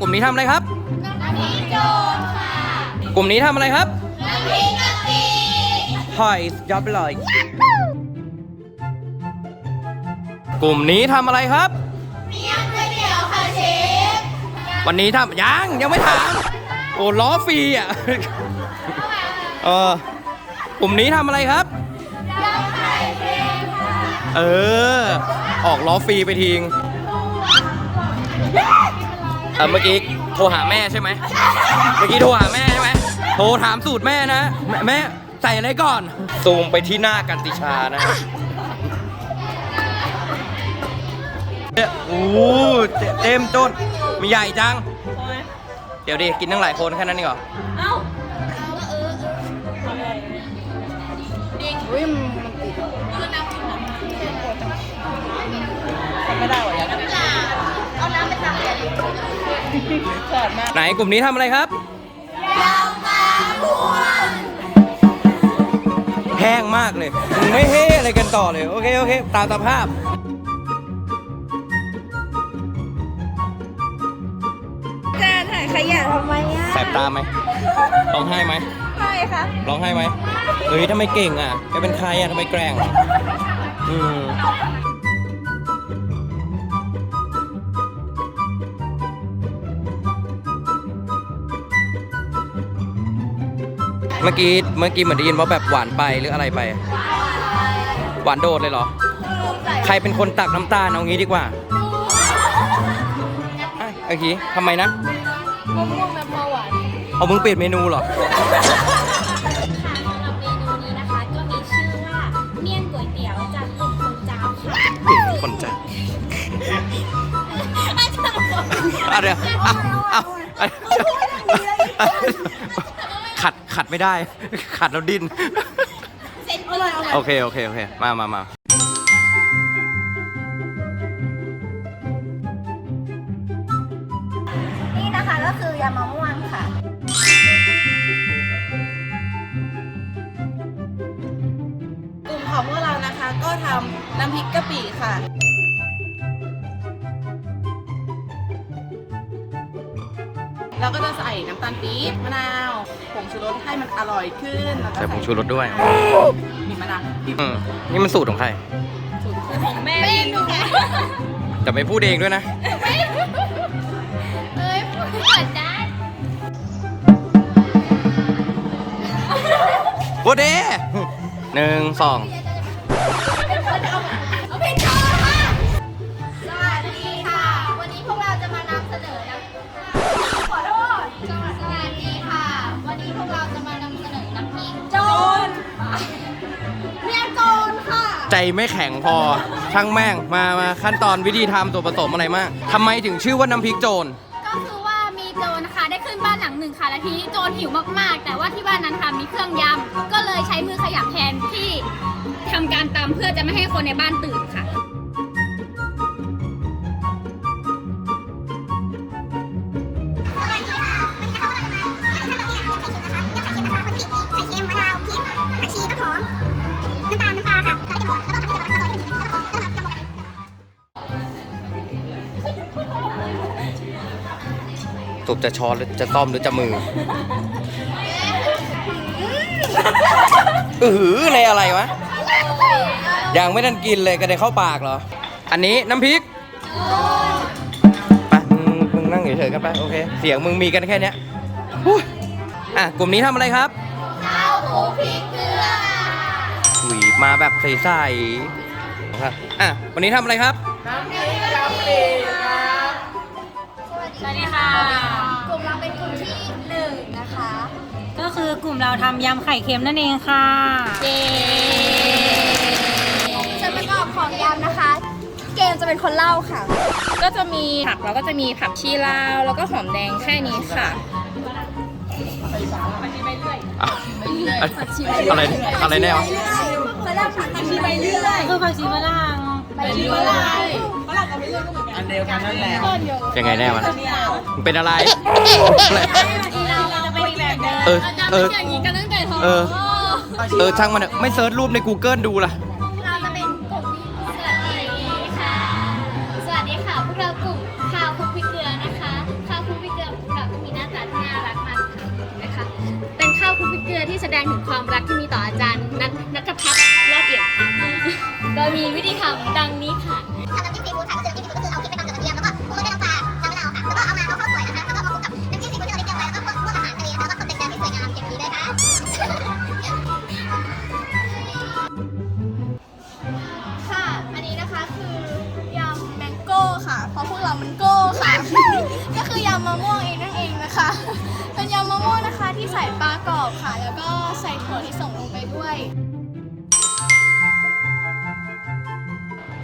กลุ่มนี้ทำอะไรครับน้ำพริกโจรค่ะ กลุ่มนี้ทำอะไรครับน้ำพริกกะปิหอยยอดไปเลยกลุ่มนี้ทำอะไรครับเมียงก๋วยเตี๋ยวค่ะเชฟวันนี้ทำยังยังไม่ถามโอ้ล้อฟรีอะเออกลุ่มนี้ทำอะไรครับยำไข่เค็มค่ะเออ ออกล้อฟรีไปทิ้ง เออเมื่อกี้โทรหาแม่ใช่ไหมเมื่อกี้โทรหาแม่ใช่ไหมโทรถามสูตรแม่นะ แม่แม่ใส่อะไรก่อน ซูมไปที่หน้ากันติชานะเนี่ยโอ้โหเจเต็มจนมีใหญ่จัง เดี๋ยวดิกินทั้งหลายคนแค่นั้นเองเหรอเอา ไหนกลุ่มนี้ทำอะไรครับยำปลาพวงแห้งมากเลยมึงไม่เฮ้อะไรกันต่อเลย โอเค โอเค ตามสภาพจะถ่ายขยะทำไมอะแสบตาไหมร้องไห้ไหมไม่ค่ะร้องไห้ไหมเฮ้ยทำไมเก่งอะแกเป็นใครอะทำไมแกร่งอืม เมื่อกี้เมื่อกี้เหมือนได้ยินว่าแบบหวานไปหรืออะไรไป หวานโดดเลยเหรอ ใครเป็นคนตักน้ำตาลเอางี้ดีกว่าอะโอเคทำไมนะ มะม่วงแบบเบาหวานเอามึงเปลี่ยนเมนูเหรอ ค่ะสำหรับเมนูนี้นะคะ ก็มีชื่อว่าเมี่ยงก๋วยเตี๋ยวจากกลุ่มคนเจ้าค่ะเปลี่ยนคนจ้ะอาจารย์บอกเอาเดี๋ยวเอาเอาเอา ขัดขัดไม่ได้ ขัดแล้วดิ้น เซ็นอะไรเอาโอเค โอเค โอเค มามามานี่นะคะก็คือยำมะม่วงค่ะ กลุ่มของพวกเรานะคะก็ทำน้ำพริกกะปิค่ะ เราก็จะใส่น้ำตาลปี๊บมะนาวผงชูรสให้มันอร่อยขึ้นแล้วก็ใส่ผงชูรสด้วย มีมะนาวอืมนี่มันสูตรของใคร สูตรของแม่ไม่ได้ดูแกแต่ไม่พูดเองด้วยนะเอ้ยพูดก่อนได้พูดเด้หนึ่งสอง ใจไม่แข็งพอช่างแม่งมามาขั้นตอนวิธีทำตัวผสมอะไรมากทำไมถึงชื่อว่าน้ำพริกโจร ก็คือว่ามีโจรนะคะได้ขึ้นบ้านหลังหนึ่งค่ะ แล้วทีนี้โจรหิวมากๆ แต่ว่าที่บ้านนั้นค่ะมีเครื่องยำก็เลยใช้มือขยับแทนที่ทำการตำเพื่อจะไม่ให้คนในบ้านตื่น ตุบจะช้อนหรือจะต้อมหรือจะมืออือหือในอะไรวะยังไม่ทันกินเลยก็ได้เข้าปากเหรอ อันนี้น้ำพริกไปมึงมึงนั่งเฉยๆกันไปโอเค เสียงมึงมีกันแค่เนี้ยอุ๊ยอะกลุ่มนี้ทำอะไรครับข้าวหมูพริกเกลือหุยมาแบบใสๆครับอะวันนี้ทำอะไรครับสวัสดีค่ะกลุ่มเราเป็น อกลุ่มเราทำยำไข่เค็มนั่นเองค่ะ เย้ส่วนประกอบของยำนะคะ เกมจะเป็นคนเล่าค่ะ ก็จะมีผักเราก็จะมีผักชีลาว แล้วก็หอมแดงแค่นี้ค่ะอะอะไรอะไรแนวเขาเล่าผักชีใบเลื่อยคือผักชีฝรั่งใบเลื่อยยังไงแน่มันมึงเป็นอะไรเราจะเป็นอีกแบบหนึง เออเอออย่างนี้กันตั้งแต่ท้องเออ เออช่างมันไม่เซิร์ชรูปใน Google ดูล่ะ เราลที่ดีค่ะ สวัสดีค่ะ พวกเรากลุ่มข่าวคุกพิเกลนะคะข่าวคุกพิเกลือขอก็มีหน้าตาที่น่ารักมากนะคะ เป็นข้าวคุกพิเกลที่แสดงถึงความรักที่มีต่ออาจารย์นัทนัทพัฒน์รอดเอียดค่โดยมีวิธีทำดังนี้ค่ะ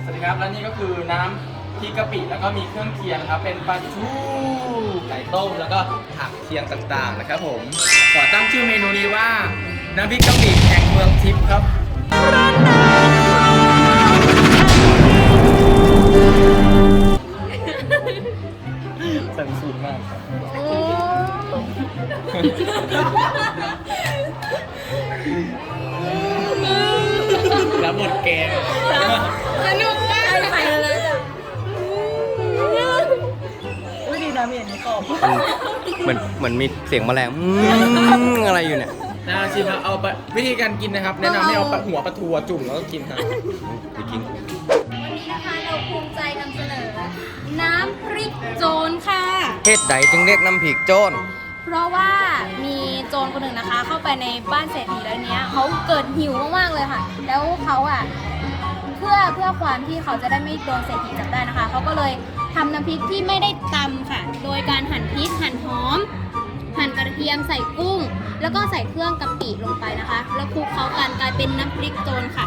สวัสดีครับและนี่ก็คือน้ำพริกกะปิแล้วก็มีเครื่องเคียงนะครับ เป็นปลาทูไก่ต้มแล้วก็ผักเคียงต่างๆนะครับผม ขอตั้งชื่อเมนูนี้ว่า น้ำพริกกะปิแห่งเมืองทิพย์ครับสันสูงมากครั บรับบทแกงสนุกมากไปเลยเหมือนเหมือนมีเสียงแมลงอืมอะไรอยู่เนี่ยนะชิมครับเอาไปวิธีการกินนะครับ แนะนำให้เอาปลาหัวปลาทูจุ่มแล้วก็กินครับไปกินวันนี้นะคะเราภูมิใจนำเสนอ น้ำพริกโจรค่ะเทศใดจึงเรียกน้ำพริกโจร เพราะว่ามีโจรคนหนึ่งนะคะ เข้าไปในบ้านเศรษฐีแล้วเนี้ยเขาเกิดหิวมากๆเลยค่ะ แล้วเขาอะเพื่อเพื่อความที่เขาจะได้ไม่โดนเศรษฐีจับได้นะคะเขาก็เลยทำน้ำพริกที่ไม่ได้ตำค่ะ โดยการหั่นพริกหั่นหอม หั่นกระเทียมใส่กุ้ง แล้วก็ใส่เครื่องกะปิลงไปนะคะ แล้วคลุกเคล้ากันกลายเป็นน้ำพริกโจรค่ะ